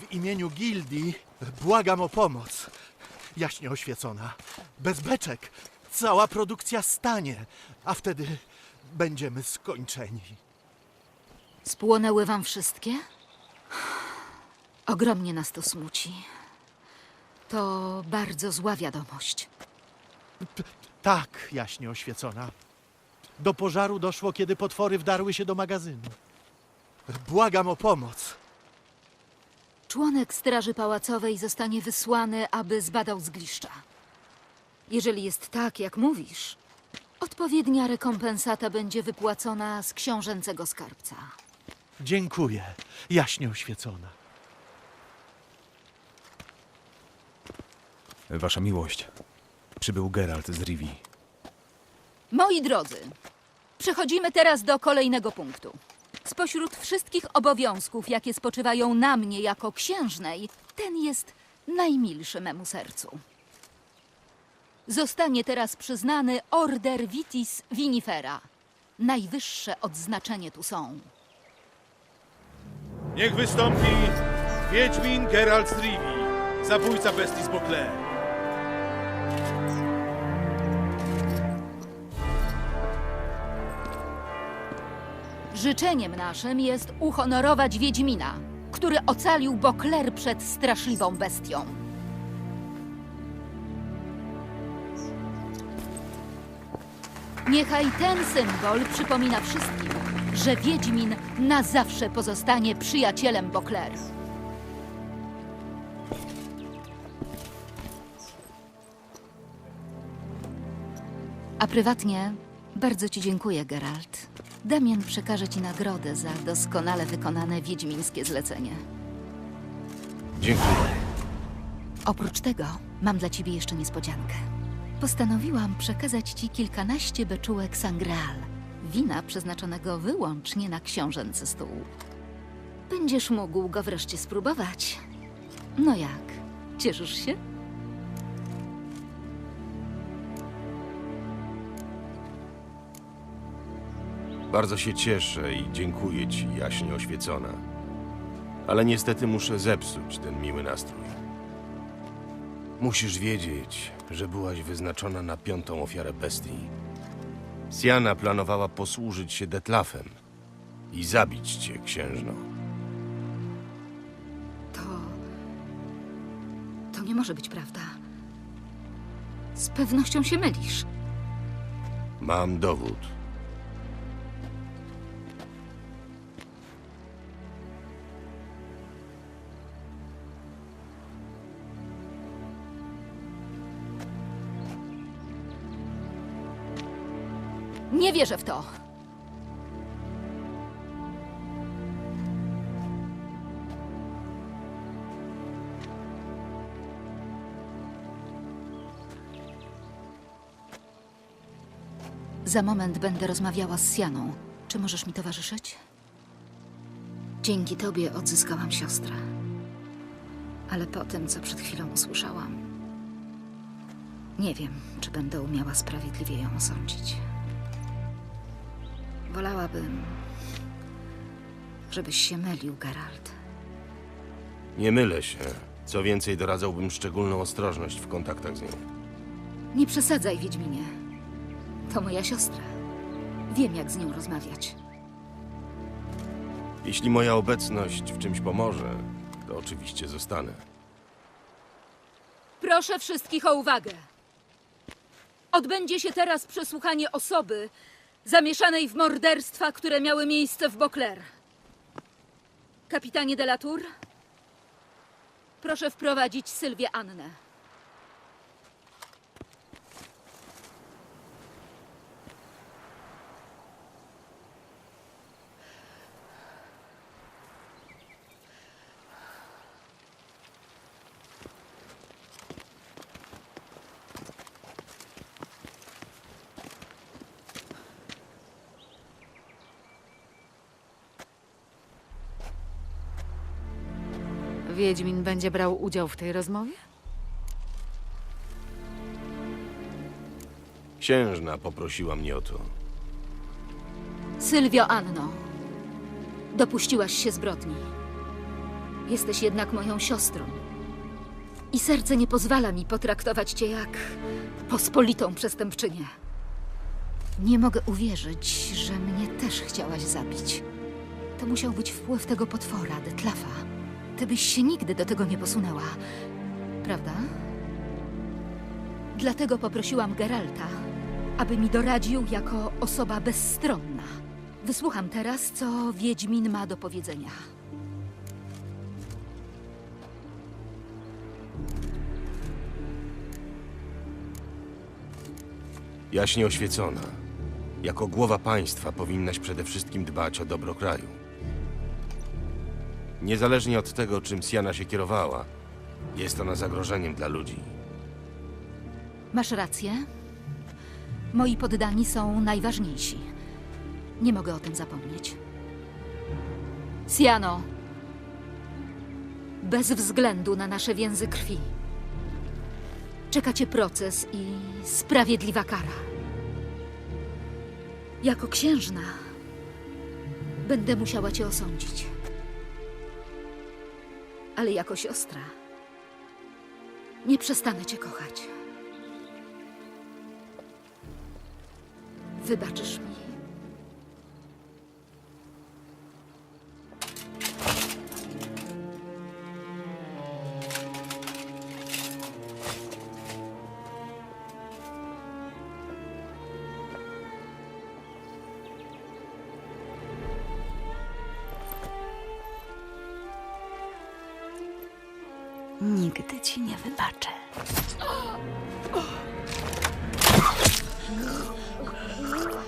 W imieniu gildii błagam o pomoc. Jaśnie oświecona. Bez beczek cała produkcja stanie, a wtedy będziemy skończeni. Spłonęły wam wszystkie? Ogromnie nas to smuci. To bardzo zła wiadomość. Tak, jaśnie oświecona. Do pożaru doszło, kiedy potwory wdarły się do magazynu. Błagam o pomoc. Członek Straży Pałacowej zostanie wysłany, aby zbadał zgliszcza. Jeżeli jest tak, jak mówisz, odpowiednia rekompensata będzie wypłacona z książęcego skarbca. Dziękuję, jaśnie oświecona. Wasza miłość. Przybył Geralt z Rivi. Moi drodzy, przechodzimy teraz do kolejnego punktu. Spośród wszystkich obowiązków, jakie spoczywają na mnie jako księżnej, ten jest najmilszy memu sercu. Zostanie teraz przyznany Order Vitis Vinifera. Najwyższe odznaczenie tu są. Niech wystąpi Wiedźmin Geralt z zabójca bestii z Beauclair. Życzeniem naszym jest uhonorować Wiedźmina, który ocalił Bokler przed straszliwą bestią. Niechaj ten symbol przypomina wszystkim, że Wiedźmin na zawsze pozostanie przyjacielem Bokler. A prywatnie bardzo Ci dziękuję, Geralt. Damien przekaże Ci nagrodę za doskonale wykonane wiedźmińskie zlecenie. Dziękuję. Oprócz tego mam dla Ciebie jeszcze niespodziankę. Postanowiłam przekazać Ci kilkanaście beczułek sangreal, wina przeznaczonego wyłącznie na książęcy stół. Będziesz mógł go wreszcie spróbować. No jak? Cieszysz się? Bardzo się cieszę i dziękuję ci, jaśnie oświecona. Ale niestety muszę zepsuć ten miły nastrój. Musisz wiedzieć, że byłaś wyznaczona na piątą ofiarę bestii. Siana planowała posłużyć się Detlafem i zabić cię, księżno. To. To nie może być prawda. Z pewnością się mylisz. Mam dowód. Nie wierzę w to. Za moment będę rozmawiała z Sianą. Czy możesz mi towarzyszyć? Dzięki tobie odzyskałam siostrę. Ale po tym, co przed chwilą usłyszałam, nie wiem, czy będę umiała sprawiedliwie ją osądzić. Wolałabym, żebyś się mylił, Geralt. Nie mylę się. Co więcej, doradzałbym szczególną ostrożność w kontaktach z nią. Nie przesadzaj, Wiedźminie. To moja siostra. Wiem, jak z nią rozmawiać. Jeśli moja obecność w czymś pomoże, to oczywiście zostanę. Proszę wszystkich o uwagę. Odbędzie się teraz przesłuchanie osoby zamieszanej w morderstwa, które miały miejsce w Bokler. Kapitanie de la Tour, proszę wprowadzić Sylwię Annę. Wiedźmin będzie brał udział w tej rozmowie? Księżna poprosiła mnie o to. Sylwio Anno, dopuściłaś się zbrodni. Jesteś jednak moją siostrą. I serce nie pozwala mi potraktować cię jak pospolitą przestępczynię. Nie mogę uwierzyć, że mnie też chciałaś zabić. To musiał być wpływ tego potwora, Detlafa. Ty byś się nigdy do tego nie posunęła, prawda? Dlatego poprosiłam Geralta, aby mi doradził jako osoba bezstronna. Wysłucham teraz, co Wiedźmin ma do powiedzenia. Jaśnie oświecona. Jako głowa państwa powinnaś przede wszystkim dbać o dobro kraju. Niezależnie od tego, czym Siana się kierowała, jest ona zagrożeniem dla ludzi. Masz rację. Moi poddani są najważniejsi. Nie mogę o tym zapomnieć. Siano, bez względu na nasze więzy krwi, czeka cię proces i sprawiedliwa kara. Jako księżna będę musiała cię osądzić. Ale jako siostra nie przestanę cię kochać. Wybaczysz mi? Nigdy ci nie wybaczę.